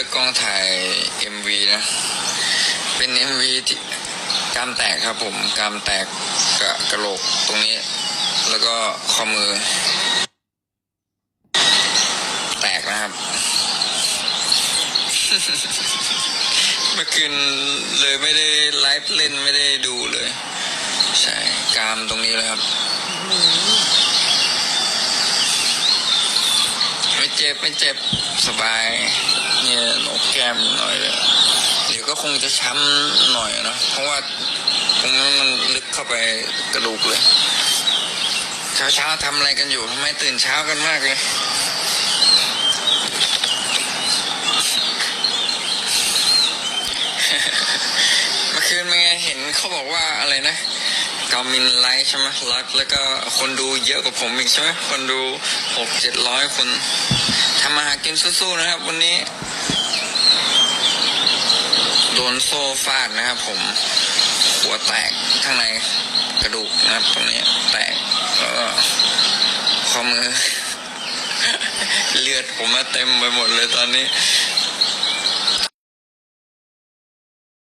ลิกกล้องถ่าย MV นะ เป็น MV ที่กามแตกครับผมกามแตกกระกระโหลกตรงนี้ แล้วก็ข้อมือ แตกนะครับ เมื่อคืนเลยไม่ได้ไลฟ์เล่นไม่ได้ดูเลย ใช่กามตรงนี้เลยครับไม่เจ็บ ไม่เจ็บ สบาย เนี่ยโหนกแก้มหน่อยเลยเดี๋ยวก็คงจะช้ำหน่อยเนะเพราะว่าตรงนั้นมันลึกเข้าไปกระดูกเลยเช้าเช้าๆทำอะไรกันอยู่ทำไมตื่นเช้ากันมากเลยเมื่อคืนเป็นไงเห็นเขาบอกว่าอะไรนะกามินไลท์ใช่ไหมไลฟ์แล้วก็คนดูเยอะกว่าผมอีกใช่ไหมคนดูหกเจ็ดร้อยคน ทำมาหากินสู้ๆนะครับ วันนี้ โดนโซ่ฟาดนะครับ ผม หัวแตกข้างในกระดูกนะครับ ตรงนี้แตกแล้วก็ข้อมือ เลือดผมมาเต็มไปหมดเลยตอนนี้